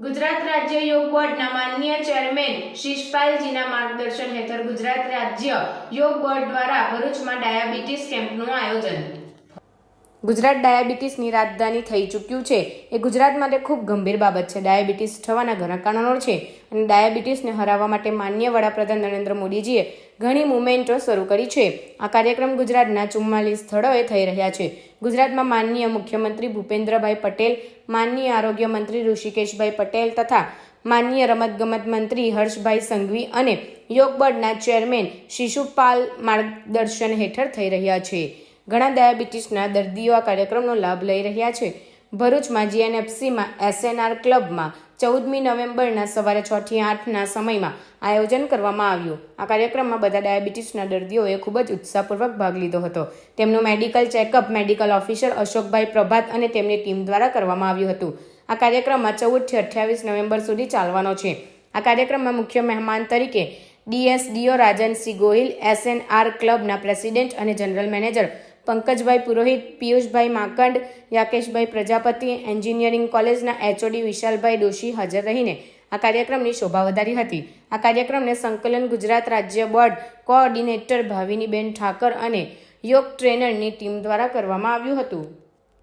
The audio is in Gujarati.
ગુજરાત રાજ્ય યોગ બોર્ડના માન્ય ચેરમેન શિષપાલજીના માર્ગદર્શન હેઠળ ગુજરાત રાજ્ય યોગ બોર્ડ દ્વારા ભરૂચમાં ડાયાબિટીસ કેમ્પનું આયોજન. ગુજરાત ડાયાબિટીસની રાજધાની થઈ ચૂક્યું છે. એ ગુજરાત માટે ખૂબ ગંભીર બાબત છે. ડાયાબિટીસ થવાના ઘણા કારણો છે અને ડાયાબિટીસને હરાવવા માટે માન્ય વડાપ્રધાન નરેન્દ્ર મોદીજીએ ઘણી મુવમેન્ટો શરૂ કરી છે. આ કાર્યક્રમ ગુજરાતના ચુમ્માલીસ સ્થળોએ થઈ રહ્યા છે. ગુજરાતમાં માનનીય મુખ્યમંત્રી ભૂપેન્દ્રભાઈ પટેલ, માનનીય આરોગ્ય મંત્રી ઋષિકેશભાઈ પટેલ તથા માનનીય રમતગમત મંત્રી હર્ષભાઈ સંઘવી અને યોગ બોર્ડના ચેરમેન શિશુપાલ માર્ગદર્શન હેઠળ થઈ રહ્યા છે. ઘણા ડાયાબિટીસના દર્દીઓ આ કાર્યક્રમનો લાભ લઈ રહ્યા છે. ભરૂચમાં જીએનએફસીમાં એસએનઆર ક્લબમાં ચૌદમી નવેમ્બરના સવારે છ થી આઠના સમયમાં આયોજન કરવામાં આવ્યું. આ કાર્યક્રમમાં બધા ડાયાબિટીસના દર્દીઓએ ખૂબ જ ઉત્સાહપૂર્વક ભાગ લીધો હતો. તેમનું medical checkup medical officer Ashokbhai Prabhat અને તેમની ટીમ દ્વારા કરવામાં આવ્યું હતું. આ કાર્યક્રમમાં ચૌદથી અઠ્યાવીસ નવેમ્બર સુધી ચાલવાનો છે. આ કાર્યક્રમમાં મુખ્ય મહેમાન તરીકે ડીએસડીઓ રાજનસિંહ ગોહિલ, એસએનઆર ક્લબના પ્રેસિડેન્ટ અને general manager Pankajbhai Purohit, Piyushbhai Mankad, Yakeshbhai Prajapati, engineering કોલેજના એચઓડી વિશાલભાઈ દોશી હાજર રહીને આ કાર્યક્રમની શોભા વધારી હતી. આ કાર્યક્રમને સંકલન ગુજરાત રાજ્ય બોર્ડ કોઓર્ડિનેટર ભાવિનીબેન ઠાકર અને યોગ ટ્રેનરની ટીમ દ્વારા કરવામાં આવ્યું હતું.